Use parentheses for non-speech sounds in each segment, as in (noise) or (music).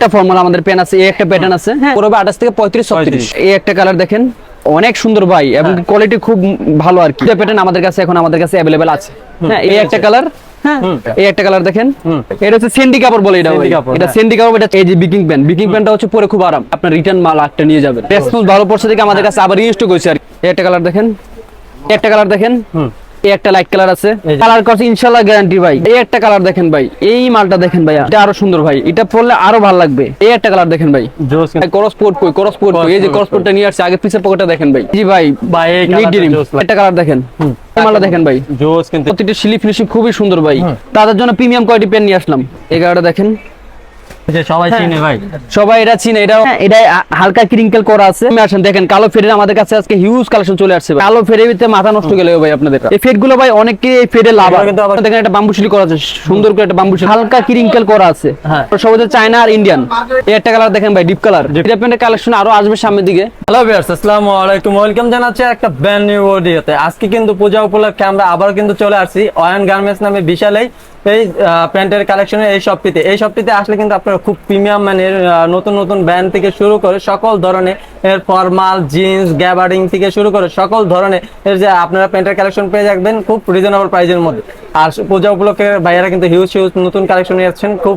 একটা ফর্মাল আমাদের পেন আছে এই একটা প্যাটার্ন আছে হ্যাঁ। পড়বে আঠাশ থেকে পঁয়ত্রিশ ছত্রিশ। এই একটা কালার দেখেন অনেক সুন্দর ভাই এবং কোয়ালিটি খুব ভালো আর কি। প্যাটার্ন আমাদের কাছে এখন আমাদের কাছে অ্যাভেলেবেল আছে। হ্যাঁ এই একটা কালার হ্যাঁ। এই একটা কালার দেখেন। এটা হচ্ছে সেন্ডি কাপড় বলে এটা এটা হ্যাঁ। সেন্ডি কাপড় এটা এই যে বিকিং প্যান্ট বিকিং প্যান্টটা হচ্ছে পরে খুব আরাম। আপনার রিটার্ন মাল একটা নিয়ে যাবেন। রেসপন্স ভালো পড়ছে দেখে আমাদের কাছে আবার রিস্টক হয়েছে আর এই একটা কালার দেখেন। এই একটা কালার দেখেন। এই একটা লাইট কালার আছে। কালার করছে ইনশাআল্লাহ গ্যারান্টি ভাই। এই একটা কালার দেখেন ভাই। এই মালটা দেখেন ভাই এটা আরও সুন্দর ভাই। এটা পরলে আরও ভালো লাগবে। এই একটা কালার দেখেন ভাই। পোর্ট কই করস পোর্ট কই? এই যে পোর্টটা নিয়ে আসছে আগে পিছের পকেটটা দেখেন ভাই। জি ভাই ভাই, একটা কালার দেখেন। মালটা দেখেন ভাই। জোস কিন্তু প্রতিটা সিলি ফিনিশিং খুবই সুন্দর ভাই। তাদের জন্য প্রিমিয়াম কোয়ালিটি পেন নিয়ে আসলাম? এই দেখেন। সবাই চিনে ভাই। সবাই এটা চিনে এটা এটা হালকা ক্রিঙ্কেল করা আছে। আমি আসেন দেখেন কালো ফেডের আমাদের কাছে আজকে হিউজ কালেকশন চলে আসছে কালো ফেডের ভিতরে মাথা নষ্ট গেলে ভাই আপনাদের। এই ফেডগুলো ভাই অনেকে এই ফেডে লাভ কিন্তু দেখেন একটা বাম্বুশিলি করা আছে সুন্দর করে একটা বাম্বুশিলি হালকা ক্রিঙ্কেল করা আছে। হ্যাঁ। চায়না আর ইন্ডিয়ান এই একটা কালার দেখেন ভাই ডিপ কালার এটা প্যান্টের কালেকশন আরও আসবে সামনের দিকে। হ্যালো ভিউয়ার্স আসসালামু আলাইকুম। ওয়েলকাম জানাচ্ছি একটা ব্র্যান্ড নিউ ভিডিওতে আজকে কিন্তু পূজা উপলক্ষে আমরা আবার কিন্তু চলে আসছি অয়ন গার্মেন্টস নামে বিশালেই এই প্যান্টের কালেকশনের এই শপটিতে এই শপটিতে আসলে কিন্তু আপনারা খুব প্রিমিয়াম মানের নতুন নতুন ব্র্যান্ড থেকে শুরু করে সকল ধরনের এর ফর্মাল জিন্স গ্যাবার্ডিং থেকে শুরু করে সকল ধরনের যে আপনারা প্যান্টের কালেকশন পেয়ে যাবেন খুব রিজনেবল প্রাইসের মধ্যে। আর পূজা উপলক্ষে ভাইয়ারা কিন্তু হিউজ হিউজ নতুন কালেকশন নিয়ে আসছেন খুব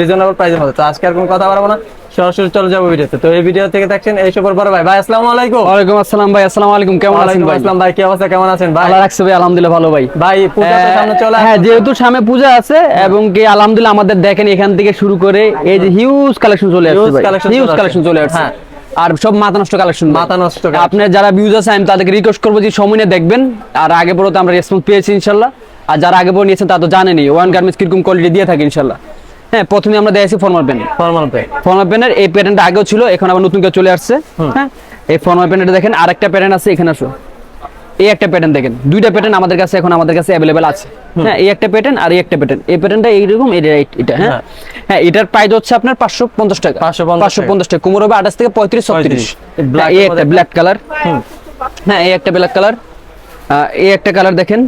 রিজনেবল প্রাইসের মধ্যে। তো আজকে আর কোনো কথা বাড়াবো না সরাসরি চলে যাব ভিডিওতে। তো এই ভিডিও থেকে দেখছেন এই সব বড় ভাই। ভাই আসসালামু আলাইকুম। ওয়ালাইকুম আসসালাম ভাই আসসালামু আলাইকুম কেমন আছেন ভাই? আসসালাম ভাই কি অবস্থা কেমন আছেন ভাই? ভালো রাখছে ভাই আলহামদুলিল্লাহ ভালো ভাই। ভাই পূজা তো সামনে চলে হ্যাঁ যেহেতু সামনে পূজা আছে এবং কি আলহামদুলিল্লাহ আমাদের দেখেন এখান থেকে শুরু করে এই যে হিউজ কালেকশন চলে আসছে ভাই। হিউজ কালেকশন চলে আসছে। হ্যাঁ। আর সব মাথা নষ্ট কালেকশন মাথা নষ্ট আপনার যারা ভিউজ আছে আমি তাদেরকে রিকোয়েস্ট করব যে সময় দেখবেন। আর আগে পরে তো আমরা রেসপন্স পেয়েছি ইনশাল্লাহ। আর যারা আগে পরে নিয়েছেন তা তো জানেনি ওয়ান গার্মেন্টস কীরকম কোয়ালিটি দিয়ে থাকে ইনশাল্লাহ। হ্যাঁ প্রথমে আমরা দেখেছি formal pant formal pant formal প্যান্টের এই প্যাটার্নটা আগেও ছিল এখন আবার নতুন করে চলে আসছে। হ্যাঁ এই ফর্মাল প্যান্টটা দেখেন আরেকটা প্যাটার্ন আছে এখানে আসো। এই একটা প্যাটার্ন দেখেন। দুইটা প্যাটার্ন আমাদের কাছে এখন আমাদের কাছে অ্যাভেলেবেল আছে। হ্যাঁ এই একটা প্যাটার্ন আর এই একটা প্যাটার্ন এই প্যাটার্নটা এইরকম এটা এটা হ্যাঁ? হ্যাঁ। হ্যাঁ এটার প্রাইস হচ্ছে আপনার পাঁচশো পঞ্চাশ টাকা। 550 পাঁচশো পঞ্চাশ টাকা। কোমর হবে আঠাশ থেকে পঁয়ত্রিশ ছত্রিশ। এই black এই একটা ব্ল্যাক কালার হ্যাঁ এই একটা ব্ল্যাক কালার এই একটা কালার দেখেন।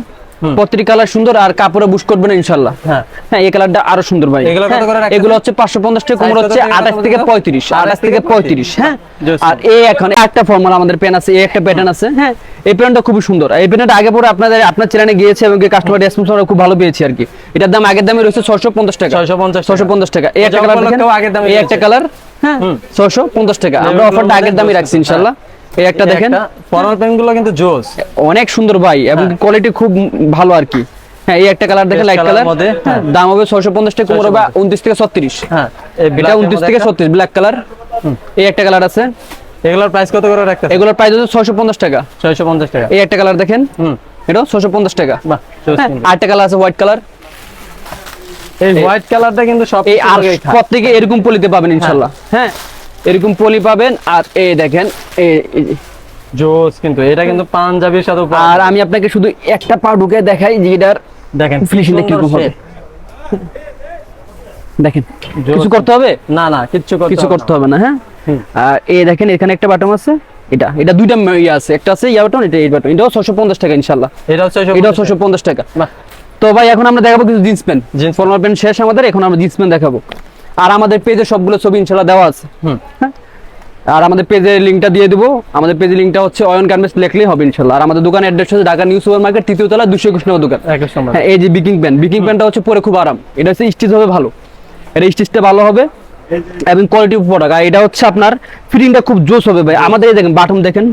প্রতিটি কালার সুন্দর আর কাপড়ে বুশ করবেন ইনশাল্লাহ হ্যাঁ। হ্যাঁ এই কালারটা আরও সুন্দর ভাই। এগুলো হ্যাঁ, হচ্ছে পাঁচশো পঞ্চাশ টাকা কোমর হচ্ছে আঠাশ থেকে পঁয়ত্রিশ আঠাশ থেকে পঁয়ত্রিশ। হ্যাঁ? আর এই এখন একটা ফর্মাল আমাদের পেন আছে এই একটা প্যাটার্ন আছে হ্যাঁ? এই প্যাটার্নটা খুবই সুন্দর। এই প্যাটার্নটা আগে পরে আপনাদের আপনার চ্যানেলে গিয়েছে এবং কাস্টমার রেসপন্স আমরা খুব ভালো পেয়েছি আর কি। এটার দাম আগের দামে রয়েছে ছয়শো পঞ্চাশ টাকা। 650 ছয়শো পঞ্চাশ টাকা। এই একটা কালার এই একটা কালার হ্যাঁ। ছয়শো পঞ্চাশ টাকা। আমরা অফারটা আগের মধ্যে দামে 200 রাখছি ইনশাল্লাহ। এই একটা দেখেন। ফর্মাল কিন্তু জোস। অনেক সুন্দর ভাই এবং কোয়ালিটি খুব ভালো আর কি। হ্যাঁ এই একটা কালার দেখেন লাইট কালার হ্যাঁ। দাম হবে ছয়শো পঞ্চাশ টাকা কোমর হবে উনত্রিশ থেকে ছত্রিশ। হ্যাঁ এটা black এর উনত্রিশ মধ্যে থেকে একটা- ছত্রিশ ব্ল্যাক কালার এই একটা কালার আছে। এগুলোর প্রাইস কত করে রাখতে এগুলোর প্রাইস হচ্ছে ছয়শো পঞ্চাশ টাকা। ছয়শো পঞ্চাশ টাকা। এই একটা কালার দেখেন। হুম। এটা ছয়শো পঞ্চাশ টাকা। বাহ হ্যাঁ, কালার আছে হোয়াইট কালার এই হোয়াইট কালারটা কিন্তু সব এই আর প্রত্যেকে এরকম পলিতে পাবেন ইনশাল্লাহ। হ্যাঁ। এরকম পলি পাবেন আর এই দেখেন এই- জোস কিন্তু এটা কিন্তু পাঞ্জাবির সাথে আর আমি আপনাকে শুধু একটা পা ঢুকে দেখাই যে এটার দেখেন ফিনিশিংটা কীরকম হবে। দেখেন কিছু করতে হবে? না না করতে কিছু করতে হবে না হ্যাঁ? আর এই দেখেন এখানে একটা বাটন আছে এটা এটা দুইটা ইয়ে আছে একটা আছে ইয়া বাটন এটা এই বাটন এটাও ছশো পঞ্চাশ টাকা ইনশাল্লাহ। এটা হচ্ছে এটাও ছশো পঞ্চাশ টাকা। বাহ। তো ভাই এখন আমরা দেখাবো কিছু jeans pant. Jeans formal pant শেষ আমাদের এখন আমরা জিন্স প্যান্ট দেখাবো। আর আমাদের পেজে সবগুলো ছবি ইনশাল্লাহ দেওয়া আছে। হ্যাঁ? আর আমাদের পেজের লিঙ্কটা দিয়ে দেবো। আমাদের পেজের লিঙ্কটা হচ্ছে অয়ন গার্মেন্টস লিখলেই হবে ইনশাল্লাহ আর আমাদের দোকানের অ্যাড্রেস হচ্ছে ঢাকা নিউ সুপার মার্কেট তৃতীয় তলা দুশো একুশ নম্বর দোকান। হ্যাঁ এই যে বিকিং প্যান্ট। বিকিং প্যান্টটা হচ্ছে পরে খুব আরাম। এটা হচ্ছে স্টিচ হবে ভালো। এটা স্টিচটা ভালো হবে। এবং কোয়ালিটি প্রোডাক্ট আর এটা হচ্ছে আপনার ফিটিংটা খুব জোস হবে ভাই। আমাদের এই দেখেন বাটন দেখেন।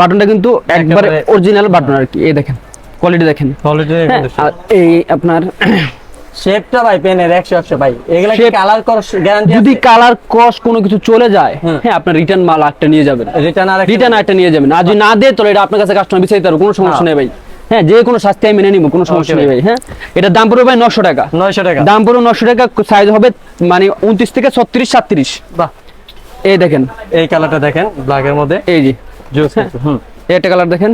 বাটনটা কিন্তু একবারে অরিজিনাল বাটন আর কি। এই দেখেন। কোয়ালিটি দেখেন। কোয়ালিটি হ্যাঁ, আর এই আপনার (coughs) শেপটা ভাই পেনের 100 100 ভাই। এগুলা কি কালার কর গ্যারান্টি যদি কালার ক্রস কোনো কিছু চলে যায় হ্যাঁ। আপনার রিটার্ন মাল একটা নিয়ে যাবেন। রিটার্ন আর রিটার্ন একটা নিয়ে যাবেন। আর যদি না দেয় তাহলে এটা আপনার কাছে কাস্টমার বিচারিতে পারব কোনো সমস্যা হ্যাঁ। নেই ভাই। হ্যাঁ যে কোনো শাস্তি আমি মেনে নিবো কোনো সমস্যা নেই ভাই। হ্যাঁ। এটা দাম পড়বে ভাই নশো টাকা। 900 টাকা। দাম পড়বে নশো টাকা সাইজ হবে মানে উনত্রিশ থেকে ছত্রিশ সাতত্রিশ। বাহ। এই দেখেন। এই কালারটা দেখেন ব্ল্যাক এর মধ্যে। এই যে। জোস হুম। একটা কালার দেখেন।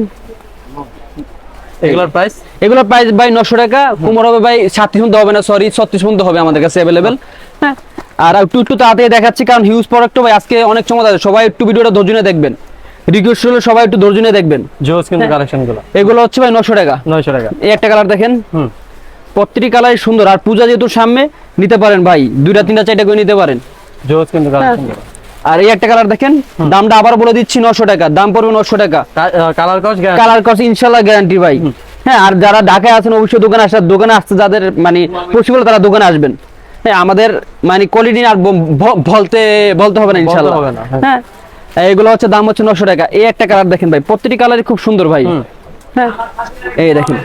এগুলোর প্রাইস এগুলো প্রাইস ভাই টাকা কোমর হবে ভাই পর্যন্ত হবে না সরি পর্যন্ত হবে আমাদের কাছে হ্যাঁ। আর একটু একটু তাড়াতাড়ি দেখাচ্ছি কারণ হিউজ প্রোডাক্ট ভাই আজকে অনেক সময় আছে। সবাই একটু ভিডিওটা ধৈর্য নিয়ে দেখবেন। রিকোয়েস্ট হলে সবাই একটু ধৈর্য নিয়ে দেখবেন। জোস কিন্তু কালেকশনগুলো এগুলো হচ্ছে ভাই নশো টাকা। 900 টাকা। এই একটা কালার দেখেন। হুম। প্রত্যেকটি কালারই সুন্দর। আর পূজা যেহেতু সামনে নিতে পারেন ভাই। দুইটা তিনটা চারটা করে নিতে পারেন। জোস কিন্তু হ্যাঁ। আর এই একটা কালার দেখেন দামটা আবার বলে দিচ্ছি নশো টাকা দাম পড়বে নশো টাকা। কালার কস কালার কস ইনশাল্লাহ গ্যারান্টি ভাই। হ্যাঁ আর যারা ঢাকায় আছেন অবশ্যই দোকানে আসার দোকানে আসতে যাদের মানে পসিবল তারা দোকানে আসবেন। হ্যাঁ আমাদের মানে কোয়ালিটি আর বলতে বলতে হবে না ইনশাল্লাহ। হ্যাঁ। হ্যাঁ এগুলো হচ্ছে দাম হচ্ছে নশো টাকা। এই একটা কালার দেখেন ভাই প্রত্যেকটি কালারই খুব সুন্দর ভাই। হ্যাঁ এই দেখেন।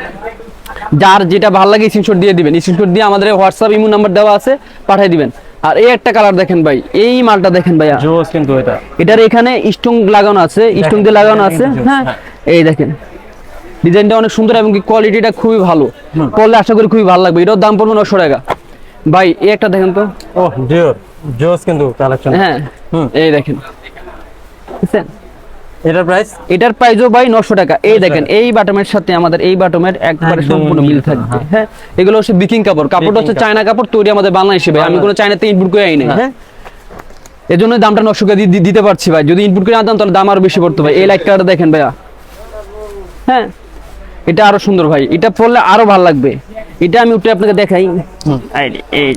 যার যেটা ভালো লাগে স্ক্রিনশট দিয়ে দিবেন। স্ক্রিনশট দিয়ে আমাদের হোয়াটসঅ্যাপ ইমো নাম্বার দেওয়া আছে পাঠিয়ে দিবেন। আর এই একটা কালার দেখেন ভাই এই মালটা দেখেন ভাইয়া। জোস কিন্তু এটা। এটার এখানে স্টং লাগানো আছে স্টং দিয়ে লাগানো আছে হ্যাঁ? এই দেখেন। ডিজাইনটা অনেক সুন্দর এবং কোয়ালিটিটা খুবই ভালো। পড়লে আশা করি খুবই ভালো লাগবে। এটার দাম পড়বে নশো টাকা। ভাই এই একটা দেখেন তো। ও ডিওর জোস কিন্তু কালেকশন হ্যাঁ। এই দেখেন। বুঝছেন? এটার প্রাইস এটার প্রাইসও ভাই টাকা। এই দেখেন এই বাটমের সাথে আমাদের এই বাটমের একবারে সম্পূর্ণ মিল থাকবে। হ্যাঁ এগুলো হচ্ছে বিকিং কাপড়। কাপড়টা হচ্ছে চায়না কাপড় তৈরি আমাদের বাংলাদেশে ভাই। আমি কোনো চায়নাতে ইনপুট করে আই নাই। হ্যাঁ। এই জন্য দামটা নশো টাকা দিতে পারছি ভাই। যদি ইনপুট করে আনতাম তাহলে দাম আরও বেশি পড়তো ভাই। এই লাইট কালারটা দেখেন ভাইয়া। হ্যাঁ? এটা আরও সুন্দর ভাই। এটা পরলে আরও ভালো লাগবে। এটা আমি উঠে আপনাকে দেখাই। এই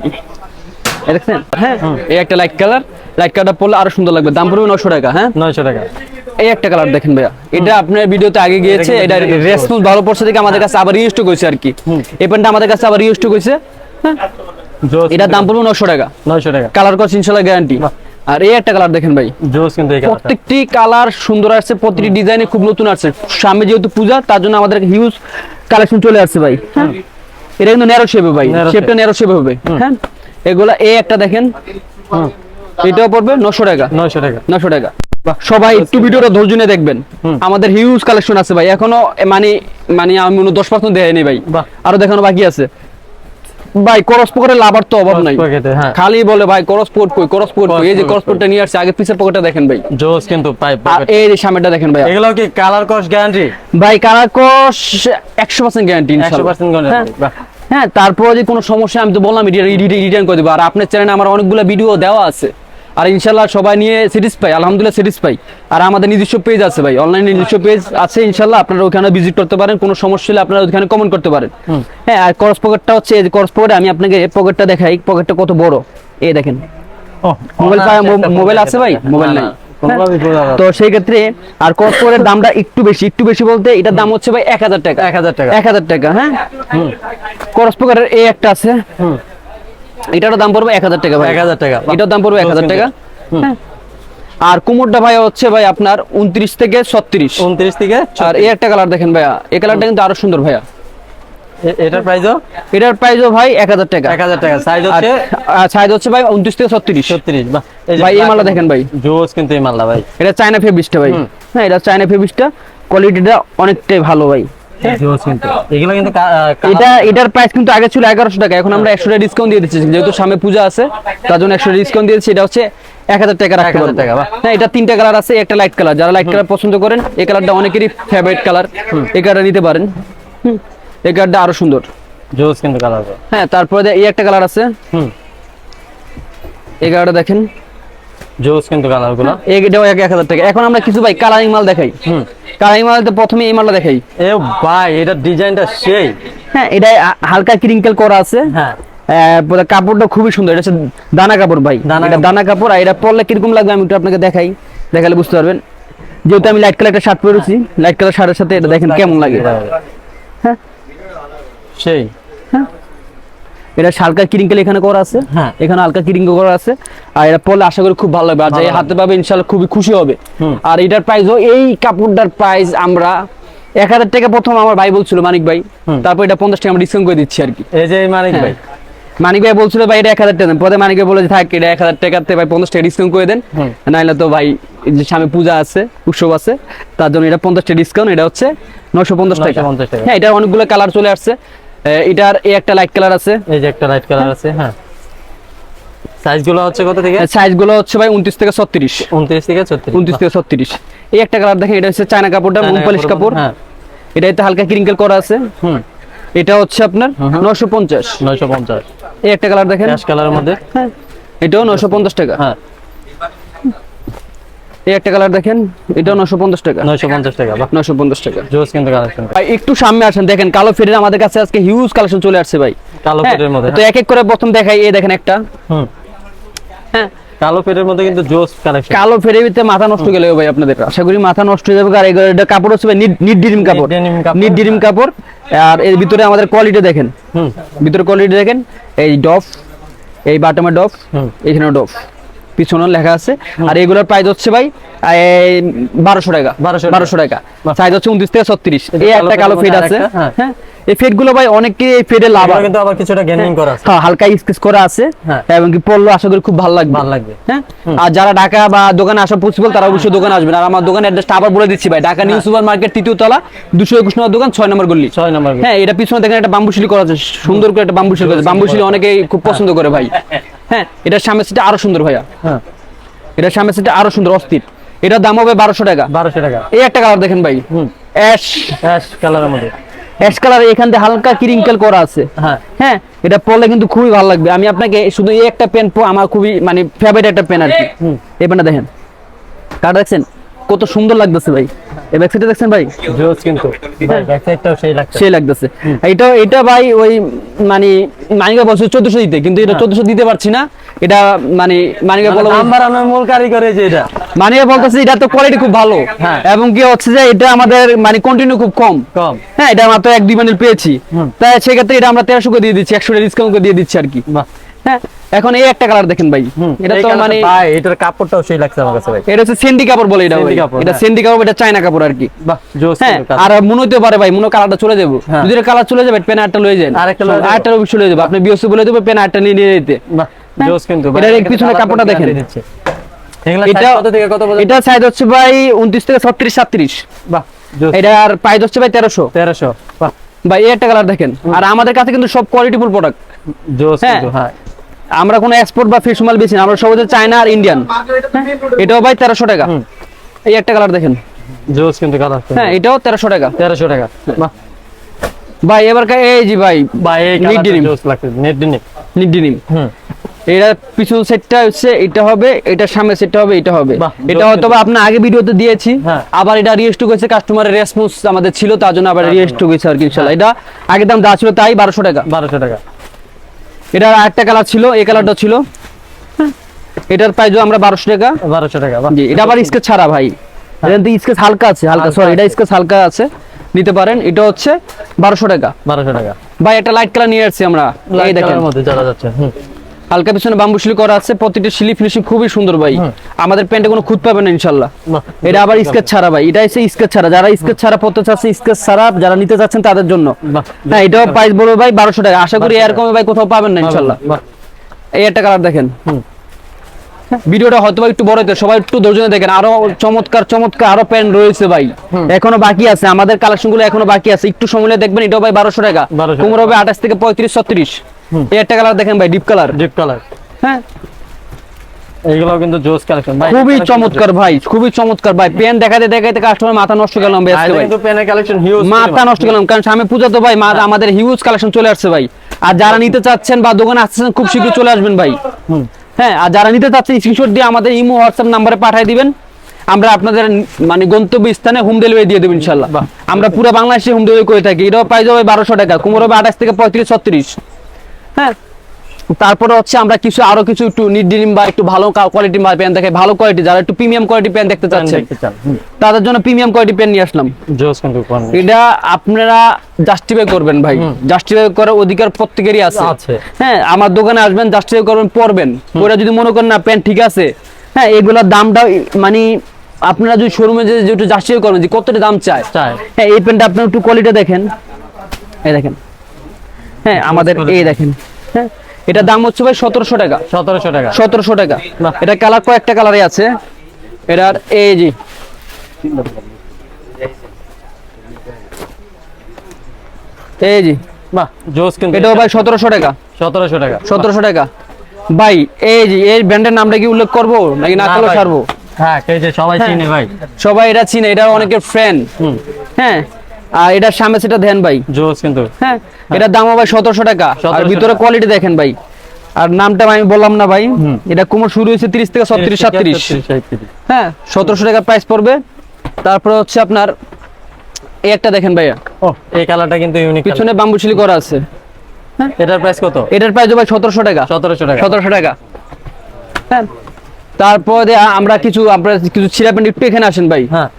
দেখছেন? হ্যাঁ? এই একটা লাইট কালার লাইট কালারটা পরলে আরও সুন্দর লাগবে। দাম পড়বে নশো টাকা হ্যাঁ? নয়শো টাকা। এই একটা কালার দেখেন ভাইয়া। এটা আপনার ভিডিওতে আগে গিয়েছে এটা রেসপন্স ভালো পড়ছে থেকে আমাদের কাছে আবার রিস্টক হয়েছে আর কি। এই প্যান্টটা আমাদের কাছে আবার রিস্টক হয়েছে হ্যাঁ? এটার দাম পড়বে নশো টাকা। নয়শো টাকা। কালার কস ইনশাল্লাহ গ্যারান্টি আর এই একটা কালার দেখেন ভাই। জোস কিন্তু এই প্রত্যেকটি কালার সুন্দর আসছে প্রতিটি ডিজাইনে খুব নতুন আসছে। সামনে যেহেতু পূজা তার জন্য আমাদের হিউজ কালেকশন চলে আসছে ভাই হ্যাঁ? এটা কিন্তু ন্যারো শেপে ভাই। শেপটা ন্যারো শেপে হবে হ্যাঁ? এগুলা এই একটা দেখেন। এটাও পড়বে নশো টাকা। নয়শো টাকা। নশো টাকা। সবাই একটু ভিডিওটা ধৈর্য নিয়ে দেখবেন। আমাদের হিউজ কালেকশন আছে ভাই। এখনও মানে মানে আমি মনে দশ পার্সেন্ট দেয়নি ভাই। আরও দেখানো বাকি আছে। ভাই করস পকেটে লাভার তো অভাব নাই। হ্যাঁ। খালি বলে ভাই করস পকেট কই করস পকেট কই? এই যে করস পকেটটা নিয়ে আসছে আগে পিছের পকেটটা দেখেন ভাই। জোস কিন্তু পাইপ আর এই যে সামনেটা দেখেন ভাই এগুলো কি কালার কস গ্যারান্টি ভাই কালার কস একশো পার্সেন্ট গ্যারান্টি একশো পার্সেন্ট গ্যারান্টি হ্যাঁ। তারপর যদি কোনো সমস্যা আমি তো বললাম রিটার্ন করে দেবো। আর আপনার চ্যানেলে আমার অনেকগুলো ভিডিও দেওয়া আছে। আর ইনশাল্লাহ সবাই নিয়ে সিরিজ পাই আলহামদুলিল্লাহ সিরিজ পাই। আর আমাদের নিজস্ব পেজ আছে ভাই অনলাইনে নিজস্ব পেজ আছে ইনশাল্লাহ আপনারা ওখানে ভিজিট করতে পারেন কোনো সমস্যা হলে আপনারা ওখানে কমেন্ট করতে পারেন। হ্যাঁ আর করস পকেটটা হচ্ছে এই করস পকেট আমি আপনাকে এই পকেটটা দেখাই পকেটটা কত বড় এই দেখেন। মোবাইল মোবাইল আছে ভাই? মোবাইল নাই। তো সেই ক্ষেত্রে আর করস পকেটের দামটা একটু বেশি একটু বেশি বলতে এটার দাম হচ্ছে ভাই এক হাজার টাকা। 1000 টাকা। এক হাজার টাকা হ্যাঁ? করস পকেটের এই একটা আছে। হুম। এটারও দাম পড়বে এক হাজার টাকা ভাই। 1000 টাকা। এটার দাম পড়বে এক হাজার টাকা। আর কুমোরটা ভাই হচ্ছে ভাই আপনার উনত্রিশ থেকে ছত্রিশ। উনত্রিশ থেকে আর এই একটা কালার দেখেন ভাইয়া। এই কালারটা কিন্তু আরও সুন্দর ভাইয়া। এটার প্রাইসও এটার প্রাইসও ভাই এক হাজার টাকা। এক হাজার টাকা। সাইজ হচ্ছে? সাইজ হচ্ছে ভাই উনত্রিশ থেকে ছত্রিশ। ছত্রিশ বাহ। ভাই, এই মালটা দেখেন ভাই। জোস কিন্তু এই মালটা ভাই। এটা চায়না ফেব্রিক্সটা ভাই। হ্যাঁ এটা চায়না ফেব্রিক্সটা কোয়ালিটিটা অনেকটাই ভালো ভাই। এগুলো কিন্তু এটা এটার প্রাইস কিন্তু আগে ছিল এগারোশো টাকা এখন আমরা একশো টাকা ডিসকাউন্ট দিয়ে দিচ্ছি যেহেতু সামনে পূজা আছে তার জন্য একশো ডিসকাউন্ট দিয়ে দিচ্ছি এটা হচ্ছে এক হাজার টাকা রাখতে 1000 পারব। বাহ। হ্যাঁ এটা তিনটা কালার আছে একটা লাইট কালার যারা লাইট কালার পছন্দ করেন এই কালারটা অনেকেরই ফেভারিট কালার এই কালারটা নিতে পারেন। হুম, এই কালারটা আরও সুন্দর। জোস কিন্তু কালার হ্যাঁ তারপরে এই একটা কালার আছে। হুম। এই কালারটা দেখেন। জোস কিন্তু কালারগুলো এটাও এক এক হাজার টাকা। এখন আমরা কিছু ভাই কালারিং মাল দেখাই। হুম। কালারিং মাল প্রথমে এই মালটা দেখাই। এ ভাই এটা ডিজাইনটা সেই। হ্যাঁ এটা হালকা ক্রিঙ্কেল করা আছে। হ্যাঁ। কাপড়টা খুবই সুন্দর এটা হচ্ছে দানা কাপড় ভাই। দানা এটা কাপড়। দানা কাপড় আর এটা পরলে কীরকম লাগবে আমি একটু আপনাকে দেখাই। দেখালে বুঝতে পারবেন। যেহেতু আমি লাইট কালার একটা শার্ট পরেছি লাইট কালার শার্টের সাথে এটা দেখেন কেমন লাগে। হ্যাঁ। সেই। এটা হালকা ক্রিঙ্কেল এখানে করা আছে। হ্যাঁ। এখানে হালকা ক্রিঙ্কেল করা আছে। আর এটা পরলে আশা করি খুব ভালো লাগবে। আর যে হাতে পাবে ইনশাল্লাহ খুবই খুশি হবে। আর এটার প্রাইসও এই কাপড়টার প্রাইস আমরা এক হাজার টাকা প্রথম আমার ভাই বলছিল মানিক ভাই। তারপর এটা পঞ্চাশ টাকা আমরা ডিসকাউন্ট করে দিচ্ছি আর কি। এই যে মানিক হ্যাঁ। ভাই মানিক ভাই বলছিল ভাই এটা এক হাজার টাকা পরে মানিক ভাই বলে থাক এটা এক হাজার টাকাতে ভাই পঞ্চাশ টাকা ডিসকাউন্ট করে দেন। নাইলে তো ভাই যে সামনে পূজা আছে উৎসব আছে তার জন্য এটা পঞ্চাশ টাকা ডিসকাউন্ট এটা হচ্ছে নশো পঞ্চাশ টাকা। হ্যাঁ এটা অনেকগুলো কালার চলে আসছে। এটার এই একটা লাইট কালার আছে। এই যে একটা লাইট কালার আছে হ্যাঁ। সাইজ হচ্ছে কত থেকে? সাইজ হচ্ছে ভাই উনত্রিশ থেকে ছত্রিশ। উনত্রিশ থেকে ছত্রিশ উনত্রিশ থেকে ছত্রিশ। এই একটা কালার দেখেন এটা হচ্ছে চায়না কাপড়টা মুমপালিশ কাপড় হ্যাঁ। এটা হালকা ক্রিঙ্কেল করা আছে। হুম। এটা হচ্ছে আপনার নশো পঞ্চাশ। নয়শো পঞ্চাশ। এই একটা কালার দেখেন। কালারের মধ্যে? হ্যাঁ। এটাও নশো পঞ্চাশ টাকা। হ্যাঁ। এই একটা কালার দেখেন নশো পঞ্চাশ টাকা। নয়শো পঞ্চাশ টাকা বাহ। নশো পঞ্চাশ টাকা। জোস কিন্তু কালেকশন ভাই একটু সামনে আসেন দেখেন কালো ফেডের আমাদের কাছে আজকে হিউজ কালেকশন চলে আসছে ভাই। কালো হ্যাঁ, কোটের মধ্যে তো এক এক করে প্রথম দেখাই এই দেখেন একটা। হুম। হ্যাঁ। কালো পেটের মধ্যে কিন্তু জোস কালেকশন কালো ফেরে ভিতরে মাথা নষ্ট গেলে ভাই আপনাদের। আশা করি মাথা নষ্ট হয়ে যাবে আর এটা কাপড় হচ্ছে ভাই নিট ডিরিম কাপড়। নিট ডিরিম কাপড়। আর এর ভিতরে আমাদের কোয়ালিটি দেখেন। হুম। ভিতরে কোয়ালিটি দেখেন এই ডফ এই বাটমে ডফ। এখানে ডফ পিছনে লেখা আছে। আর এগুলোর প্রাইস হচ্ছে ভাই বারোশো টাকা। 1200 টাকা। বারোশো টাকা। সাইজ হচ্ছে উনত্রিশ থেকে ছত্রিশ। এই একটা কালো ফেড মধ্যে আছে। হ্যাঁ। হ্যাঁ এই ফেডগুলো ভাই অনেকে এই ফেডে লাভ কিন্তু আবার কিছুটা গেমিং করা আছে। হ্যাঁ হালকা স্কেচ করা আছে। হ্যাঁ। এবং কি পড়ল আশা করি খুব ভালো লাগবে। ভালো লাগবে। হ্যাঁ? আর যারা ঢাকা বা দোকানে আসা পসিবল তারা অবশ্যই দোকানে আসবেন। আর আমার দোকানের অ্যাড্রেসটা আবার বলে দিচ্ছি ভাই। ঢাকা নিউ সুপার মার্কেট তৃতীয় তলা দুশো একুশ নম্বর দোকান ছয় নম্বর গল্লি ছয় নম্বর হ্যাঁ এটা পিছনে দেখেন একটা বাম্বুশিলি করা আছে। সুন্দর করে একটা বাম্বুশিলি করা আছে। বাম্বুশিলি অনেকেই খুব পছন্দ করে ভাই। (laughs) হ্যাঁ এটার সামনের সিটটা আরও সুন্দর ভাইয়া। হ্যাঁ। এটার সামনের সিটটা আরও সুন্দর অস্থির। এটার দাম হবে বারোশো টাকা। বারোশো টাকা। এই একটা কালার দেখেন ভাই। অ্যাশ অ্যাশ কালারের মধ্যে। অ্যাশ কালার এখান থেকে হালকা ক্রিঙ্কেল করা আছে। হ্যাঁ। হ্যাঁ এটা পরলে কিন্তু খুবই ভালো লাগবে। আমি আপনাকে শুধু এই একটা পেন আমার খুবই মানে ফেভারিট একটা পেন আর কি। এই পেনটা দেখেন। কার দেখছেন? কত সুন্দর লাগতেছে ভাই। এই ব্যাক দেখছেন ভাই? জোস কিন্তু। ব্যাক সাইডটাও সেই লাগছে সেই লাগতেছে। এটা এটা ভাই ওই মানে মানিকা বলছে চোদ্দশো দিতে কিন্তু এটা চোদ্দশো দিতে পারছি না। এটা মানে মানিকা বলো বাড়ানোর মূল কারিগর এই যে এটা। মানিকা বলতেছে এটা তো কোয়ালিটি খুব ভালো। হ্যাঁ। এবং কি হচ্ছে যে এটা আমাদের মানে কন্টিনিউ খুব কম। কম। হ্যাঁ এটা মাত্র এক দুই বান্ডিল পেয়েছি। তাই সেক্ষেত্রে এটা আমরা তেরোশো করে দিয়ে দিচ্ছি একশো ডিসকাউন্ট করে দিয়ে দিচ্ছি আর কি। হ্যাঁ এখন এই একটা কালার দেখেন ভাই। এটা তো মানে ভাই এটার কাপড়টাও সেই লাগছে আমার কাছে ভাই। এটা হচ্ছে সেন্ডি কাপড় বলে এটা ভাই। কাপড়, এটা হ্যাঁ। সেন্ডি কাপড় এটা চায়না কাপড় আর কি। বাহ জোস হ্যাঁ আর মনে হতে পারে ভাই মনে কালারটা চলে যাব। হ্যাঁ। যদি কালার চলে যাবে পেন আটটা লয়ে যান। আরেকটা। আটটা লয়ে যাবে। আপনি বিএসসি বলে দেবে পেন আটটা নিয়ে নিয়ে যেতে বাহ। জোস কিন্তু ভাই, এটার এই এখানে পিছনে কাপড়টা দেখেন। এটা কত থেকে কত পর্যন্ত? এটা সাইজ হচ্ছে ভাই উনত্রিশ থেকে ছত্রিশ সাতত্রিশ। বাহ জোস। এটার প্রাইস হচ্ছে ভাই তেরোশো। তেরোশো বাহ। ভাই এই একটা কালার দেখেন। আর আমাদের কাছে কিন্তু সব কোয়ালিটিফুল প্রোডাক্ট জোস। কিন্তু হ্যাঁ। আমরা কোনো এক্সপোর্ট বা ফিশ মাল বেশি না আমরা সব হচ্ছে চায়না আর ইন্ডিয়ান এটাও ভাই তেরোশো টাকা। এই একটা কালার দেখেন। জোস কিন্তু কালার হ্যাঁ এটাও তেরোশো টাকা। তেরোশো টাকা। ভাই এবার কা- এই জি ভাই বা এই Neat কালারটা denim। জোস লাগছে নেট ডিনি নিডিনিম হুম। এটা পিছন সেটটা হচ্ছে এটা হবে এটা সামনে সেটটা হবে এটা হবে। এটা হয়তো আপনার আগে ভিডিওতে দিয়েছি হ্যাঁ। আবার এটা রিয়েস্ট হয়েছে কাস্টমারের রেসপন্স আমাদের ছিল তার জন্য আবার রিয়েস্ট হয়েছে আর কি ইনশাআল্লাহ। এটা আগের দাম যা ছিল তাই বারোশো টাকা। বারোশো টাকা। এটার আরেকটা কালার ছিল এই কালারটা ছিল। হ্যাঁ। এটার প্রাইস আমরা বারোশো টাকা। বারোশো টাকা জি এটা আবার স্কেচ ছাড়া ভাই। এটা স্কেচ হালকা আছে হালকা সরি এটা। স্কেচ হালকা আছে। নিতে পারেন এটা হচ্ছে বারোশো টাকা। বারোশো টাকা। ভাই একটা লাইট কালার নিয়ে আসছি আমরা। এই দেখেন। কালারের মধ্যে যারা যাচ্ছে হালকা পিছনে বাম্বু শিলি করা আছে প্রতিটা শিলি ফিনিশিং খুবই সুন্দর ভাই। আমাদের প্যান্টে কোনো খুঁত পাবে না ইনশাল্লাহ। এটা আবার স্কেচ ছাড়া ভাই এটা হচ্ছে স্কেচ ছাড়া। যারা স্কেচ ছাড়া পড়তে চাচ্ছে স্কেচ ছাড়া যারা নিতে চাচ্ছেন তাদের জন্য। না হ্যাঁ এটাও প্রাইস বলব ভাই বারোশো টাকা। আশা করি 1200 এর ভাই কোথাও পাবেন না ইনশাল্লাহ। এই একটা কালার দেখেন। ভিডিওটা হয়তো একটু বড় হতে সবাই একটু ধৈর্য দেখেন। আরও চমৎকার চমৎকার আরও প্যান্ট রয়েছে ভাই। এখনও বাকি আছে আমাদের কালেকশনগুলো এখনও বাকি আছে। একটু সময় দেখবেন এটাও ভাই বারোশো টাকা। 1200 কুমড়ো হবে আঠাশ থেকে পঁয়ত্রিশ ছত্রিশ। এই একটা কালার দেখেন ভাই ডিপ কালার ডিপ কালার হ্যাঁ। এইগুলো কিন্তু জোস কালেকশন ভাই খুবই চমৎকার ভাই খুবই চমৎকার ভাই। পেন দেখাতে দেখাতে কাস্টমার মাথা নষ্ট গেল ভাই আজকে ভাই। কিন্তু পেনের কালেকশন হিউজ মাথা নষ্ট গেলাম কারণ সামনে পূজা তো ভাই মা- আমাদের হিউজ কালেকশন চলে আসছে ভাই। আর যারা নিতে চাচ্ছেন বা দোকানে আসছেন খুব শীঘ্রই চলে আসবেন ভাই। হ্যাঁ আর যারা নিতে চাচ্ছেন স্ক্রিনশট দিয়ে আমাদের ইমো হোয়াটসঅ্যাপ নাম্বারে পাঠিয়ে দিবেন। আমরা আপনাদের মানে গন্তব্য স্থানে হোম ডেলিভারি দিয়ে দেবো ইনশাল্লাহ আমরা পুরো বাংলাদেশে হোম ডেলিভারি করে থাকি। এটাও প্রাইস হবে বারোশো টাকা কুমোর হবে আঠাশ থেকে পঁয়ত্রিশ ছত্রিশ। হ্যাঁ তারপরে হচ্ছে আমরা কিছু আরও কিছু একটু নির্ডিম বা একটু ভালো কোয়ালিটি প্যান দেখে ভালো কোয়ালিটি যারা একটু প্রিমিয়াম কোয়ালিটি প্যান দেখতে চাচ্ছেন চান তাদের জন্য প্রিমিয়াম কোয়ালিটি প্যান নিয়ে আসলাম। এটা আপনারা জাস্টিফাই করবেন ভাই। জাস্টিফাই করার অধিকার প্রত্যেকেরই আছে। হ্যাঁ আমার দোকানে আসবেন জাস্টিফাই করবেন পরবেন। ওরা যদি মনে করেন না প্যান্ট ঠিক আছে হ্যাঁ এগুলোর দামটা মানে আপনারা যদি শোরুমে যে যেটা জাস্টিফাই করবেন যে কতটা দাম চায়। হ্যাঁ এই প্যান্টটা আপনার একটু কোয়ালিটি দেখেন। এই দেখেন। হ্যাঁ আমাদের এই দেখেন। হ্যাঁ এটা দাম হচ্ছে ভাই সতেরোশো টাকা। সতেরোশো টাকা। সতেরোশো টাকা। এটা কালার কয়েকটা কালারে আছে। এটার এই জি এই জি বাহ জোস কিন্তু এটাও ভাই সতেরোশো টাকা। সতেরোশো টাকা। সতেরোশো টাকা। ভাই এই যে এই ব্র্যান্ডের নামটা কি উল্লেখ করব নাকি না ছাড়বো? হ্যাঁ সবাই হ্যাঁ। চিনে ভাই। সবাই এটা চিনে এটা অনেকের ফ্রেন্ড হ্যাঁ। আর এটার সামনে সেটা দেন ভাই। জোস কিন্তু। হ্যাঁ এটার দামও ভাই সতেরোশো টাকা। আর ভিতরে কোয়ালিটি দেখেন ভাই। আর নামটা আমি বললাম না ভাই। এটা কুমোর শুরু হয়েছে তিরিশ থেকে ছত্রিশ সাতত্রিশ হ্যাঁ সতেরোশো টাকা প্রাইস পড়বে। তারপরে হচ্ছে আপনার এই একটা দেখেন ভাইয়া। ও এই কালারটা কিন্তু ইউনিক পিছনে বাম্বুশিলি করা আছে। এটার প্রাইস কত? এটার প্রাইস ভাই সতেরোশো টাকা। সতেরোশো টাকা। সতেরোশো টাকা। হ্যাঁ তারপরে আমরা কিছু আমরা কিছু সিরাপ একটু এখানে আসেন ভাই। হ্যাঁ।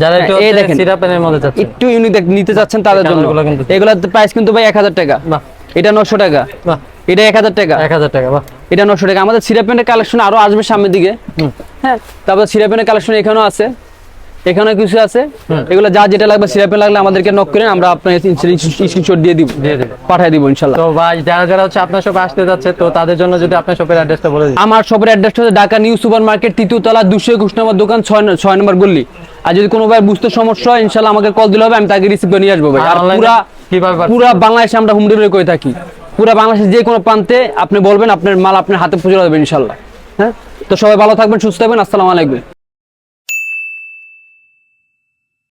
যারা একটু এই দেখেন। সিরাপের মধ্যে যাচ্ছে। একটু ইউনিক নিতে চাচ্ছেন তাদের জন্য। এগুলোর প্রাইস কিন্তু ভাই এক হাজার টাকা। বাহ। এটা নশো টাকা। বাহ। এটা এক হাজার টাকা। এক হাজার টাকা বাহ। এটা নশো টাকা। আমাদের সিরাপেন্টের কালেকশন আরও আসবে সামনের দিকে। হ্যাঁ তারপর সিরাপেনের কালেকশন এখানেও আছে। এখানে কিছু আছে। এগুলো যা যেটা লাগবে সিরাপেন লাগলে আমাদেরকে নক করেন আমরা আপনার স্ক্রিনশট দিয়ে দিব। পাঠিয়ে দিব ইনশাল্লাহ। তো ভাই যারা যারা হচ্ছে আপনার শপে আসতে যাচ্ছে তো তাদের জন্য যদি আপনার শপের অ্যাড্রেসটা বলে দিন আমার শপের অ্যাড্রেসটা হচ্ছে ঢাকা নিউ সুপার মার্কেট তৃতীয় তলা দুশো একুশ নম্বর দোকান ছয় ছয় নম্বর গল্লি আর যদি কোনো ভাই বুঝতে সমস্যা হয় ইনশাল্লাহ আমাকে কল দিলে হবে আমি তাকে রিসিভ করে নিয়ে আসব ভাই। আর পুরা কীভাবে? পুরা বাংলাদেশে আমরা হোম ডেলিভারি করে থাকি। পুরা বাংলাদেশের যে কোনো প্রান্তে আপনি বলবেন আপনার মাল আপনার হাতে পুজো দেবেন ইনশাল্লাহ। হ্যাঁ? তো সবাই ভালো থাকবেন সুস্থ থাকবেন আসসালামু আলাইকুম।